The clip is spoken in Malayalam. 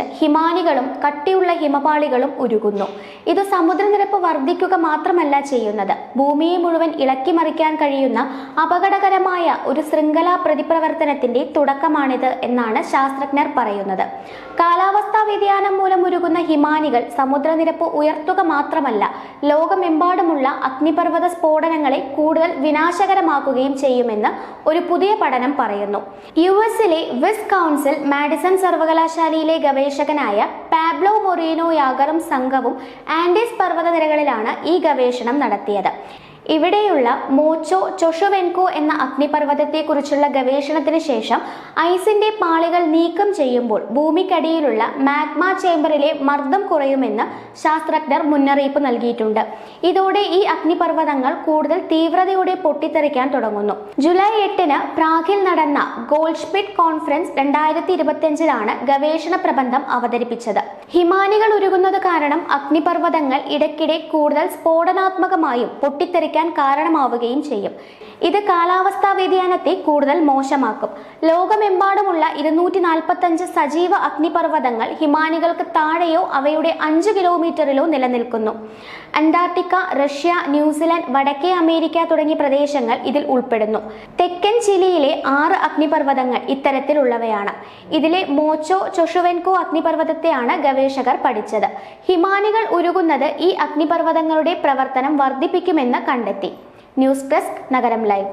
ഹിമാനികളും കട്ടിയുള്ള ഹിമപാളികളും ഉരുകുന്നു. ഇത് സമുദ്രനിരപ്പ് വർദ്ധിക്കുക മാത്രമല്ല ചെയ്യുന്നത്. ഭൂമിയെ മുഴുവൻ ഇളക്കി മറിക്കാൻ കഴിയുന്ന അപകടകരമായ ഒരു ശൃംഖലാ പ്രതിപ്രവർത്തനത്തിന്റെ തുടക്കമാണിത് എന്നാണ് ശാസ്ത്രജ്ഞർ പറയുന്നത്. കാലാവസ്ഥാ വ്യതിയാനം മൂലം ഉരുകുന്ന ഹിമാനികൾ സമുദ്രനിരപ്പ് ഉയർത്തുക മാത്രമല്ല ലോകമെമ്പാടുമുള്ള അഗ്നിപർവത സ്ഫോടനങ്ങളെ കൂടുതൽ വിനാശകരമാക്കുകയും ചെയ്യുമെന്ന് ഒരു പുതിയ പഠനം പറയുന്നു. യു എസിലെ വിസ് കൗൺസിൽ മാഡിസൺ സർവകലാശാലയിലെ ഗവേഷകനായ പാബ്ലോ മൊറീനോ യാഗറും സംഘവും ആൻഡീസ് പർവതനിരകളിലാണ് ഈ ഗവേഷണം നടത്തിയത്. ഇവിടെയുള്ള മോച്ചോ ചൊഷുവെൻകോ എന്ന അഗ്നിപർവതത്തെക്കുറിച്ചുള്ള ഗവേഷണത്തിന് ശേഷം ഐസിന്റെ പാളികൾ നീക്കം ചെയ്യുമ്പോൾ ഭൂമിക്കടിയിലുള്ള മാഗ്മ ചേംബറിലെ മർദ്ദം കുറയുമെന്ന് ശാസ്ത്രജ്ഞർ മുന്നറിയിപ്പ് നൽകിയിട്ടുണ്ട്. ഇതോടെ ഈ അഗ്നിപർവതങ്ങൾ കൂടുതൽ തീവ്രതയോടെ പൊട്ടിത്തെറിക്കാൻ തുടങ്ങുന്നു. ജൂലൈ എട്ടിന് പ്രാഗിൽ നടന്ന ഗോൾഡ്സ്പിറ്റ് കോൺഫറൻസ് രണ്ടായിരത്തി ഇരുപത്തിയഞ്ചിലാണ് ഗവേഷണ പ്രബന്ധം അവതരിപ്പിച്ചത്. ഹിമാനികൾ ഉരുകുന്നത് കാരണം അഗ്നിപർവതങ്ങൾ ഇടയ്ക്കിടെ കൂടുതൽ സ്ഫോടനാത്മകമായും പൊട്ടിത്തെറിക്കാൻ കാരണമാവുകയും ചെയ്യും. ഇത് കാലാവസ്ഥാ വ്യതിയാനത്തെ കൂടുതൽ മോശമാക്കും. ലോകമെമ്പാടുമുള്ള ഇരുന്നൂറ്റി നാൽപ്പത്തഞ്ച് സജീവ അഗ്നിപർവതങ്ങൾ ഹിമാനികൾക്ക് താഴെയോ അവയുടെ അഞ്ച് കിലോമീറ്ററിലോ നിലനിൽക്കുന്നു. അന്റാർട്ടിക്ക റഷ്യ ന്യൂസിലാൻഡ് വടക്കേ അമേരിക്ക തുടങ്ങിയ പ്രദേശങ്ങൾ ഇതിൽ ഉൾപ്പെടുന്നു. തെക്കൻ ചിലിയിലെ ആറ് അഗ്നിപർവതങ്ങൾ ഇത്തരത്തിലുള്ളവയാണ്. ഇതിലെ മോച്ചോ ചൊഷുവെൻകോ അഗ്നിപർവതത്തെയാണ് ഗവേഷകർ പഠിച്ചത്. ഹിമാനികൾ ഉരുകുന്നത് ഈ അഗ്നിപർവതങ്ങളുടെ പ്രവർത്തനം വർദ്ധിപ്പിക്കുമെന്ന് കണ്ടെത്തി. ന്യൂസ് ഡെസ്ക് നഗരം ലൈവ്.